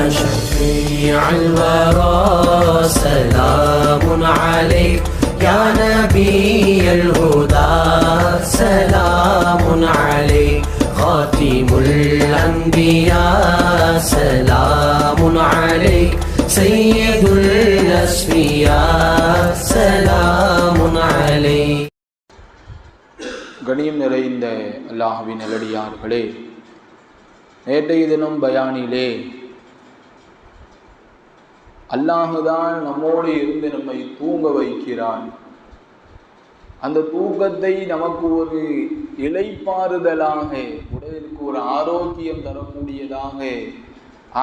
شفيع الورى سلام عليك يا نبي الهدى سلام عليك خاتم الأنبياء سلام عليك سيد الأسفياء سلام عليك கணியம் நிறைந்த அல்லாஹ்வின் நல்லடியார்களே நேற்றைய தினம் பயானிலே அல்லாஹுதான் நம்மோடு இருந்து நம்மை தூங்க வைக்கிறான். அந்த தூக்கத்தை நமக்கு ஒரு இலைப்பாறுதலாக உடலுக்கு ஒரு ஆரோக்கியம் தரக்கூடியதாக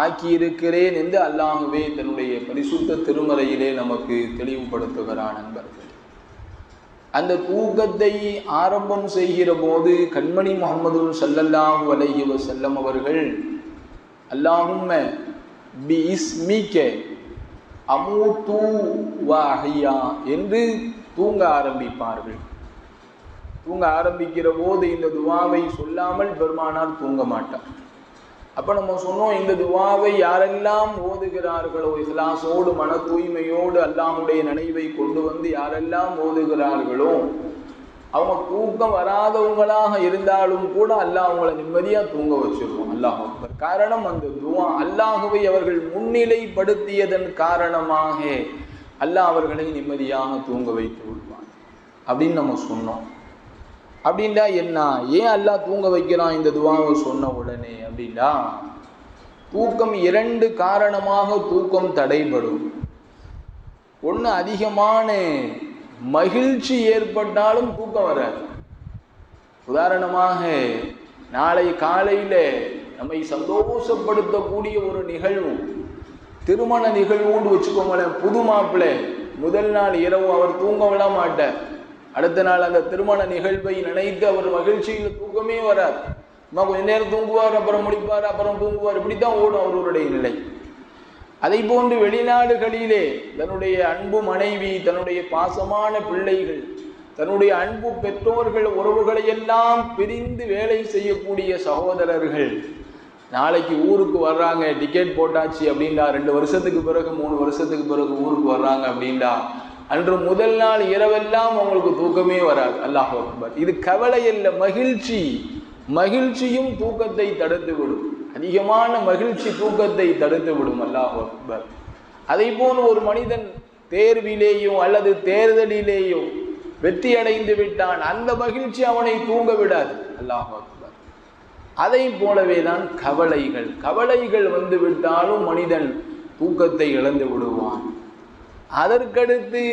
ஆக்கியிருக்கிறேன் என்று அல்லாஹுவே தன்னுடைய பரிசுத்த திருமறையிலே நமக்கு தெளிவுபடுத்துகிறான் நண்பர்கள். அந்த தூக்கத்தை ஆரம்பம் செய்கிற போது கண்மணி முகமது சல்லல்லாஹு அலைஹி செல்லம் அவர்கள் அல்லாஹும் பி இஸ்மிக்க அமூத்து வ அஹ்யா என்று தூங்க ஆரம்பிப்பார்கள். தூங்க ஆரம்பிக்கிற போது இந்த துவாவை சொல்லாமல் பெருமானார் தூங்க மாட்டார். அப்போ நம்ம சொன்னோம் இந்த துவாவை யாரெல்லாம் ஓதுகிறார்களோ இஸ்லாசோடு மன தூய்மையோடு அல்லாஹுடைய நினைவை கொண்டு வந்து யாரெல்லாம் ஓதுகிறார்களோ அவங்க தூக்கம் வராதவங்களாக இருந்தாலும் கூட அல்லாஹ் அவங்கள நிம்மதியா தூங்க வச்சிருவோம் அல்லாஹ் அக்பர். காரணம் அந்த துவா அல்லாஹுவை அவர்கள் முன்னிலைப்படுத்தியதன் காரணமாக அல்லாஹ் அவர்களை நிம்மதியாக தூங்க வைத்து விடுவான். அப்படின்னு நம்ம சொன்னோம். அப்படின்னா என்ன? ஏன் அல்லாஹ் தூங்க வைக்கிறான் இந்த துவாவை சொன்ன உடனே? அப்படின்னா தூக்கம் இரண்டு காரணமாக தூக்கம் தடைபடும். ஒன்று அதிகமான மகிழ்ச்சி ஏற்பட்டாலும் தூக்கம் வராது உதாரணமாக நாளை காலையில நம்மை சந்தோஷப்படுத்தக்கூடிய ஒரு நிகழ்வு. திருமண நிகழ்வுன்னு வச்சுக்கோங்களேன் புது மாப்பிள்ளை. முதல் நாள் இரவு அவர் தூங்க விட மாட்டார். அடுத்த நாள் அந்த திருமண நிகழ்வை நினைத்து அவர் மகிழ்ச்சியில் தூக்கமே வராது. நம்ம கொஞ்ச நேரம் தூங்குவார் அப்புறம் முடிப்பார் அப்புறம் தூங்குவார். இப்படித்தான் ஓடும் அவருடைய நிலை. அதை போன்று வெளிநாடுகளிலே தன்னுடைய அன்பு மனைவி தன்னுடைய பாசமான பிள்ளைகள் தன்னுடைய அன்பு பெற்றோர்கள் உறவுகளை எல்லாம் பிரிந்து வேலை செய்யக்கூடிய சகோதரர்கள் நாளைக்கு ஊருக்கு வர்றாங்க டிக்கெட் போட்டாச்சு அப்படின்டா ரெண்டு வருஷத்துக்கு பிறகு மூணு வருஷத்துக்கு பிறகு ஊருக்கு வர்றாங்க அப்படின்டா அன்று முதல் நாள் இரவெல்லாம் அவங்களுக்கு தூக்கமே வராது. அல்லாஹ் இது கவலை அல்ல மகிழ்ச்சி. மகிழ்ச்சியும் தூக்கத்தை தடுத்து விடும் அதிகமான மகிழ்ச்சி தூக்கத்தை தடுத்து விடும். அல்லாஹ் அக்பர். அதை போல் ஒரு மனிதன் தேர்விலேயோ அல்லது தேர்தலிலேயோ வெற்றி அடைந்து விட்டான் அந்த மகிழ்ச்சி அவனை தூங்க விடாது. அல்லாஹ் அக்பர். அதை போலவே தான் கவலைகள். கவலைகள் வந்து விட்டாலும் மனிதன் தூக்கத்தை இழந்து விடுவான். அதற்கடுத்து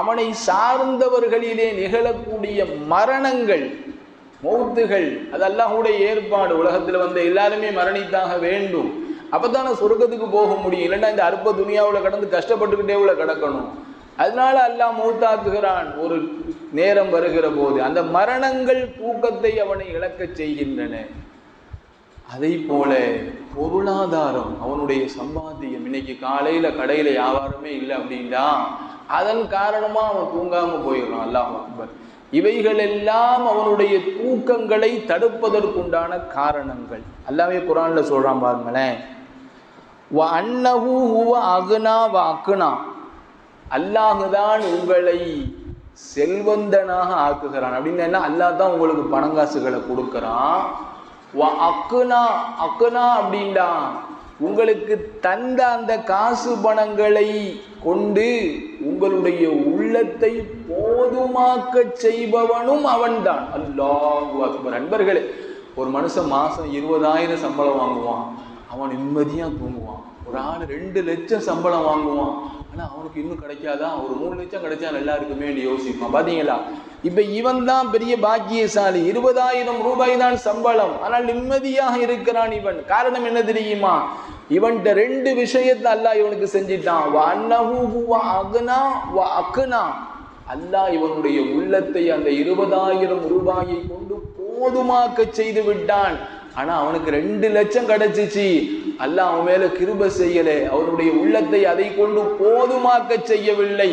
அவனை சார்ந்தவர்களிலே நிகழக்கூடிய மரணங்கள் மௌத்துகள் அது அல்லாஹ்வுடைய ஏற்பாடு. உலகத்தில் வந்த எல்லாருமே மரணித்தாக வேண்டும். அப்பதானே சொர்க்கத்துக்கு போக முடியும். இல்லைன்னா இந்த அற்ப துணியாவில் கடந்து கஷ்டப்பட்டுக்கிட்டே உள்ள கிடக்கணும். அதனால அல்லாஹ் மூத்தாக்குகிறான். ஒரு நேரம் வருகிற போது அந்த மரணங்கள் தூக்கத்தை அவனை இழக்கச் செய்கின்றன. அதை போல பொருளாதாரம் அவனுடைய சம்பாத்தியம். இன்னைக்கு காலையில கடையில் வியாபாரமே இல்லை அப்படின்னா அதன் காரணமா அவன் தூங்காம போயிடுறான். அல்லாஹ் அக்பர். இவைகள் எல்லாம் அவனுடைய தூக்கங்களை தடுப்பதற்குண்டான காரணங்கள். அல்லாமே குரான்ல சொல்றான் பாருங்களேன். வ ஹுவ அகுனா வ அக்குனா அல்லாஹுதான் உங்களை செல்வந்தனாக ஆக்குகிறான். அப்படின்னு அல்லாஹ் தான் உங்களுக்கு பணங்காசுகளை கொடுக்கறான். வ அக்குனா அக்குனா அப்படின்டா உங்களுக்கு தந்த அந்த காசு பணங்களை கொண்டு உங்களுடைய உள்ளத்தை போ போதுமாக்க செய்பவனும் அவன்தான். அல்லாஹு அக்பர். அன்பர்களே ஒரு மனுஷன் மாசம் இருபதாயிரம் சம்பளம் வாங்குவான். அவன் நிம்மதியா தூங்குவான். ஒரு ஆள் ரெண்டு லட்சம் சம்பளம் வாங்குவான். ஆனா அவனுக்கு இன்னும் கிடைக்காதான் ஒரு மூணு லட்சம் கிடைச்சா நல்லா இருக்குமே யோசிப்பான். பாத்தீங்களா? இப்ப இவன் தான் பெரிய பாக்கியசாலி. இருபதாயிரம் ரூபாய் தான் சம்பளம். ஆனால் நிம்மதியாக இருக்கிறான் இவன். காரணம் என்ன தெரியுமா? இவன்கிட்ட ரெண்டு விஷயத்தை அல்லாஹ் இவனுக்கு செஞ்சிட்டான். வ அன்னஹு அக்னா. அல்லாஹ் இவனுடைய உள்ளத்தை அந்த இருபதாயிரம் ரூபாயை கொண்டு போதுமாக்க செய்து விட்டான். ஆனா அவனுக்கு ரெண்டு லட்சம் கிடைச்சிச்சு. அல்லாஹ் அவன் மேல கிருப செய்யல. அவனுடைய உள்ளத்தை அதை கொண்டு போதுமாக்க செய்யவில்லை.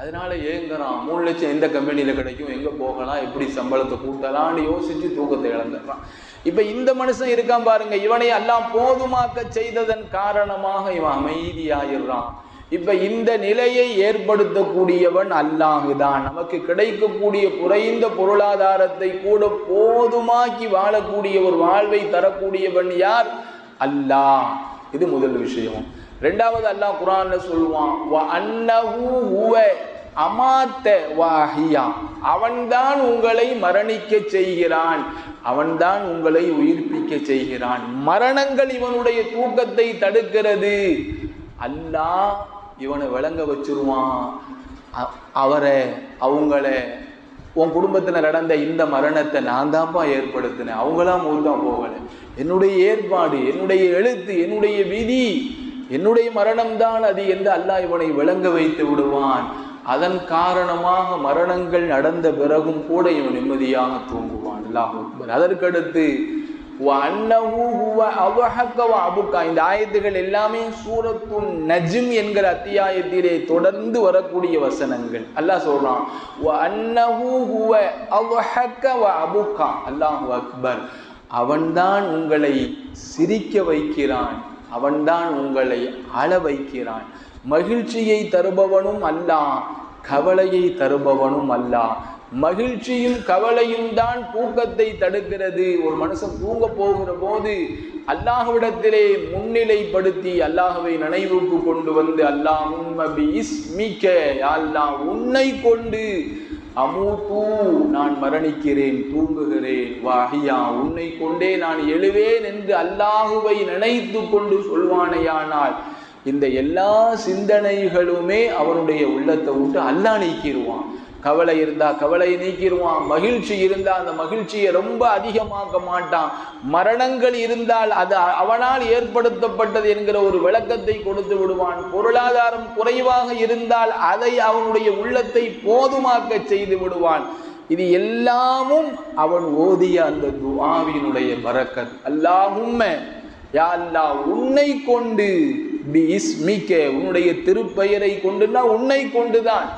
அதனால ஏங்குறான் மூணு லட்சம் எந்த கம்பெனியில கிடைக்கும்? எங்க போகலாம்? எப்படி சம்பளத்தை கூட்டலாம்னு யோசிச்சு தூக்கத்தை இழந்துடுறான். இப்ப இந்த மனுஷன் இருக்கான் பாருங்க. இவனை எல்லாம் போதுமாக்க செய்ததன் காரணமாக இவன் அமைதியாயிடுறான். இப்ப இந்த நிலையை ஏற்படுத்தக்கூடியவன் அல்லாஹுதான். நமக்கு கிடைக்கக்கூடிய குறைந்த பொருளாதாரத்தை கூட போதுமாக்கி வாழக்கூடிய ஒரு வாழ்வை தரக்கூடியவன் யார்? அல்லாஹ். இது முதல் விஷயம். ரெண்டாவது அல்லாஹ் குரான்ல சொல்லுவான் "வ அமாத்த வாஹியா. அவன்தான் உங்களை மரணிக்க செய்கிறான். அவன்தான் உங்களை உயிர்ப்பிக்க செய்கிறான். மரணங்கள் இவனுடைய தூக்கத்தை தடுக்கிறது. அல்லாஹ் இவனை விளங்க வச்சிருவான். அவரை அவங்கள உன் குடும்பத்தில் நடந்த இந்த மரணத்தை நான் தான்ப்பா ஏற்படுத்தினேன். அவங்களாம் மூர்தான் போகலை. என்னுடைய ஏற்பாடு என்னுடைய எழுத்து என்னுடைய விதி என்னுடைய மரணம்தான் அது என்று அல்லாஹ் இவனை விளங்க வைத்து விடுவான். அதன் காரணமாக மரணங்கள் நடந்த பிறகும் கூட இவன் நிம்மதியாக தூங்குவான். அல்லாஹ் அதற்கடுத்து அபுக்கா. இந்த ஆயத்துகள் எல்லாமே சூரத்து நஜிம் என்கிற அத்தியாயத்திலே தொடர்ந்து வரக்கூடிய வசனங்கள். அல்லாஹ் சொல்றான் அபுக்கா. அல்லாஹு அக்பர். அவன்தான் உங்களை சிரிக்க வைக்கிறான். அவன்தான் உங்களை அழ வைக்கிறான். மகிழ்ச்சியை தருபவனும் அல்லாஹ் கவலையை தருபவனும் அல்லாஹ். மகிழ்ச்சியும் கவலையும் தான் தூக்கத்தை தடுக்கிறது. ஒரு மனுஷன் தூங்க போகிற போது அல்லாஹ்விடத்திலே முன்னிலைப்படுத்தி அல்லாஹுவை நினைவுக்கு கொண்டு வந்து அல்லாஹும் அல்லாஹ் உன்னை கொண்டு அமூத்து நான் மரணிக்கிறேன் தூங்குகிறேன் வாஹியா உன்னை கொண்டே நான் எழுவேன் என்று அல்லாஹுவை நினைத்து கொண்டு சொல்வானையானால் இந்த எல்லா சிந்தனைகளுமே அவனுடைய உள்ளத்தை விட்டு அல்லாஹ் நீக்கிடுவான். கவலை இருந்தா கவலையை நீக்கிடுவான். மகிழ்ச்சி இருந்தா அந்த மகிழ்ச்சியை ரொம்ப அதிகமாக்க மாட்டான். மரணங்கள் இருந்தால் அது அவனால் ஏற்படுத்தப்பட்டது என்கிற ஒரு விளக்கத்தை கொடுத்து விடுவான். பொருளாதாரம் குறைவாக இருந்தால் அதை அவனுடைய உள்ளத்தை போதுமாக்க செய்து விடுவான். இது எல்லாமும் அவன் ஓதிய அந்த துவாவினுடைய பரக்கத் அல்லாஹும்ம யா உன்னை கொண்டு பி இஸ்மிக்க உன்னுடைய திருப்பெயரை கொண்டுன்னா உன்னை கொண்டுதான்.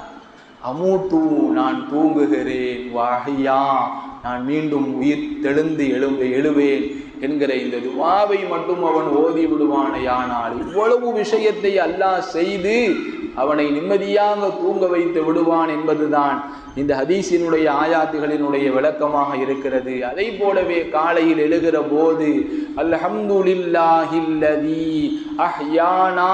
அமூட்டு நான் தூங்குகிறேன் வாஹியா நான் மீண்டும் உயிர் தெழுந்து எழு எழுவேன் என்கிற இந்த துவாவை மட்டும் அவன் ஓதி விடுவானையானால் இவ்வளவு விஷயத்தை அல்லாஹ் செய்து அவனை நிம்மதியாக தூங்க வைத்து விடுவான் என்பதுதான் இந்த ஹதீஸினுடைய ஆயாத்துகளினுடைய விளக்கமாக இருக்கிறது. அதை போலவே காலையில் எழுகிற போது அல்ஹம்துலில்லாஹில்லதி அஹ்யானா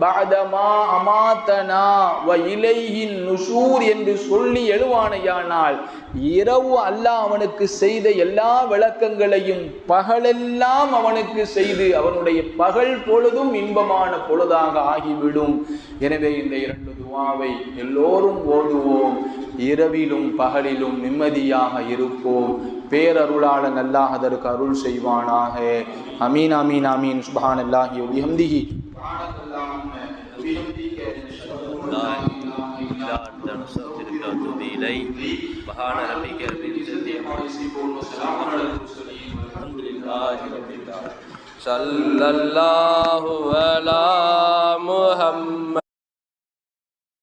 பஅதமா அமாத்தனா வ இலையின் நுசூர் என்று சொல்லி எழுவானையானால் இரவு அல்லாஹ் அவனுக்கு செய்த எல்லா விளக்கங்களையும் பகலெல்லாம் அவனுக்கு செய்து அவனுடைய பகல் பொழுதும் இன்பமான பொழுதாக ஆகிவிடும். எனவே இந்த இரண்டு துவாவை எல்லோரும் ஓதுவோம். இரவிலும் பகலிலும் நிம்மதியாக இருப்போம். பேரருளாளன் அல்லாஹ் அதற்கு அருள் செய்வானாக. அமீன் அமீன் அமீன். சுபான் அல்லாஹி பிஹம்திஹி. صلی اللہ علی محمد